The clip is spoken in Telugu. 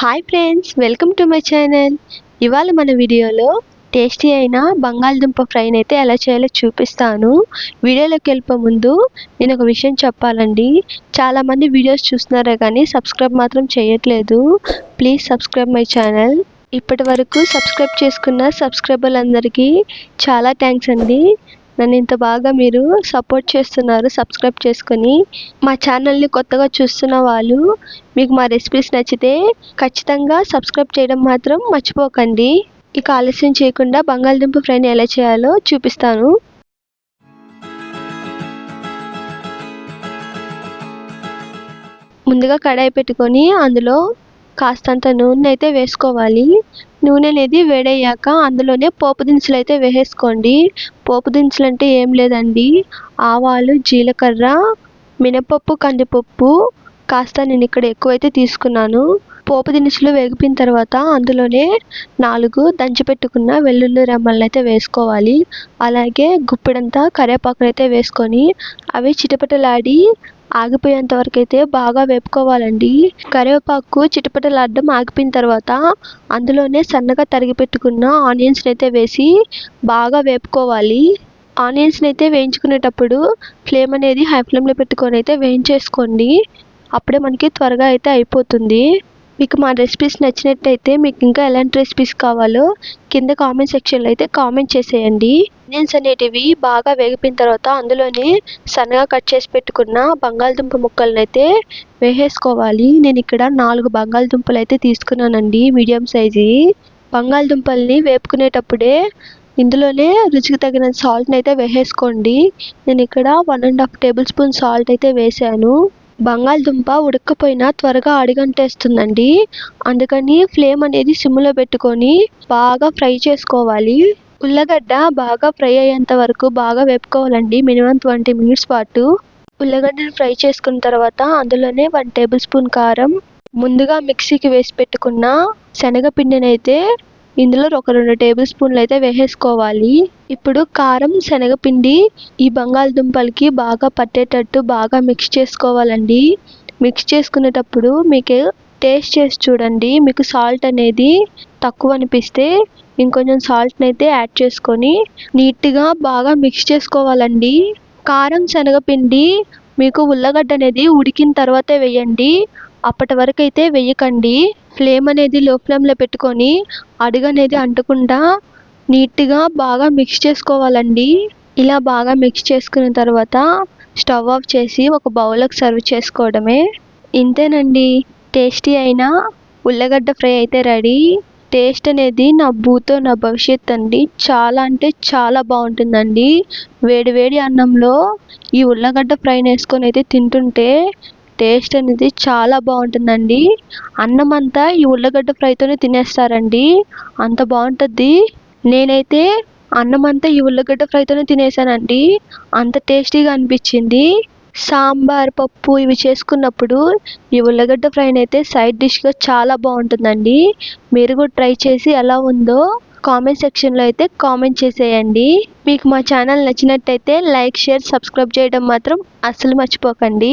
Hi friends welcome to my channel ఇవాళ మన వీడియోలో టేస్టీ అయిన బంగాళదుంప ఫ్రైని అయితే ఎలా చేయాలో చూపిస్తాను. వీడియోలోకి వెళ్ళిపో ముందు నేను ఒక విషయం చెప్పాలండి. చాలామంది వీడియోస్ చూస్తున్నారే కానీ సబ్స్క్రైబ్ మాత్రం చేయట్లేదు. ప్లీజ్ సబ్స్క్రైబ్ మై ఛానల్ ఇప్పటి వరకు సబ్స్క్రైబ్ చేసుకున్న సబ్స్క్రైబర్లందరికీ చాలా థ్యాంక్స్ అండి. నన్ను ఇంత బాగా మీరు సపోర్ట్ చేస్తున్నారు సబ్స్క్రైబ్ చేసుకొని మా ఛానల్ని కొత్తగా చూస్తున్న వాళ్ళు మీకు మా రెసిపీస్ నచ్చితే ఖచ్చితంగా సబ్స్క్రైబ్ చేయడం మాత్రం మర్చిపోకండి. ఇక ఆలస్యం చేయకుండా బంగాళదుంప ఫ్రైని ఎలా చేయాలో చూపిస్తాను. ముందుగా కడాయి పెట్టుకొని అందులో కాస్తంత నూనె అయితే వేసుకోవాలి. నూనె అనేది వేడయ్యాక అందులోనే పోపు దినుసులు అయితే వేసేసుకోండి. పోపు దినుసులు అంటే ఏం లేదండి. ఆవాలు జీలకర్ర మినపప్పు కందిపప్పు కాస్త నేను ఇక్కడ ఎక్కువైతే తీసుకున్నాను. పోపు దినుసులు వేగిపోయిన తర్వాత అందులోనే నాలుగు దంచి పెట్టుకున్న వెల్లుల్లి రెమ్మలను అయితే వేసుకోవాలి. అలాగే గుప్పిడంతా కరివేపాకులు అయితే వేసుకొని అవి చిటపటలాడి ఆగిపోయేంత వరకు అయితే బాగా వేపుకోవాలండి. కరివేపాకు చిటపటలాడడం ఆగిపోయిన తర్వాత అందులోనే సన్నగా తరిగి పెట్టుకున్న ఆనియన్స్ని అయితే వేసి బాగా వేపుకోవాలి. ఆనియన్స్ని అయితే వేయించుకునేటప్పుడు ఫ్లేమ్ అనేది హై ఫ్లేమ్లో పెట్టుకొని అయితే వేయించేసుకోండి. అప్పుడే మనకి త్వరగా అయితే అయిపోతుంది. మీకు మా రెసిపీస్ నచ్చినట్టయితే మీకు ఇంకా ఎలాంటి రెసిపీస్ కావాలో కింద కామెంట్ సెక్షన్లో అయితే కామెంట్ చేసేయండి. ఆనియన్స్ అనేటివి బాగా వేగిపోయిన తర్వాత అందులోనే సన్నగా కట్ చేసి పెట్టుకున్న బంగాళదుంప ముక్కలను అయితే వేసేసుకోవాలి. నేను ఇక్కడ నాలుగు బంగాళదుంపలు అయితే తీసుకున్నానండి మీడియం సైజు బంగాళదుంపల్ని వేపుకునేటప్పుడే ఇందులోనే రుచికి తగిన సాల్ట్ని అయితే వేసేసుకోండి. నేను ఇక్కడ one and half tablespoon salt అయితే వేసాను. బంగాళదుంప ఉడకపోయినా త్వరగా అడిగంటేస్తుందండి. అందుకని ఫ్లేమ్ అనేది సిమ్లో పెట్టుకొని బాగా ఫ్రై చేసుకోవాలి. ఉల్లగడ్డ బాగా ఫ్రై అయ్యేంత వరకు బాగా వేపుకోవాలండి మినిమం ట్వంటీ మినిట్స్ పాటు. ఉల్లగడ్డను ఫ్రై చేసుకున్న తర్వాత అందులోనే వన్ టేబుల్ స్పూన్ కారం ముందుగా మిక్సీకి వేసి పెట్టుకున్న శనగపిండినైతే ఇందులో ఒక రెండు టేబుల్ స్పూన్లు అయితే వేసేసుకోవాలి. ఇప్పుడు కారం శనగపిండి ఈ బంగాళదుంపలకి బాగా పట్టేటట్టు బాగా మిక్స్ చేసుకోవాలండి. మిక్స్ చేసుకునేటప్పుడు మీకు టేస్ట్ చేసి చూడండి. మీకు సాల్ట్ అనేది తక్కువ అనిపిస్తే ఇంకొంచెం సాల్ట్ని అయితే యాడ్ చేసుకొని నీట్గా బాగా మిక్స్ చేసుకోవాలండి. కారం శనగపిండి మీకు ఉల్లగడ్డ అనేది ఉడికిన తర్వాతే వేయండి. అప్పటి వరకు అయితే వేయకండి. ఫ్లేమ్ అనేది లో ఫ్లేమ్లో పెట్టుకొని అడుగు అనేది అంటకుండా నీట్గా బాగా మిక్స్ చేసుకోవాలండి. ఇలా బాగా మిక్స్ చేసుకున్న తర్వాత స్టవ్ ఆఫ్ చేసి ఒక బౌల్కి సర్వ్ చేసుకోవడమే. ఇంతేనండి. టేస్టీ అయిన ఉల్లగడ్డ ఫ్రై అయితే రెడీ. టేస్ట్ అనేది నా భూతో నా భవిష్యత్ అండి. చాలా అంటే చాలా బాగుంటుందండి. వేడి వేడి అన్నంలో ఈ ఉల్లగడ్డ ఫ్రైని వేసుకొని అయితే తింటుంటే టేస్ట్ అనేది చాలా బాగుంటుందండి. అన్నం అంతా ఈ ఉల్లగడ్డ ఫ్రైతోనే తినేస్తారండి. అంత బాగుంటుంది. నేనైతే అన్నం అంతా ఈ ఉల్లగడ్డ ఫ్రైతోనే తినేసానండి. అంత టేస్టీగా అనిపించింది. సాంబార్ పప్పు ఇవి చేసుకున్నప్పుడు ఈ ఉల్లగడ్డ ఫ్రైని అయితే సైడ్ డిష్గా చాలా బాగుంటుందండి. మీరు కూడా ట్రై చేసి ఎలా ఉందో కామెంట్ సెక్షన్లో అయితే కామెంట్ చేసేయండి. మీకు మా ఛానల్ నచ్చినట్టయితే లైక్ షేర్ సబ్స్క్రైబ్ చేయడం మాత్రం అస్సలు మర్చిపోకండి.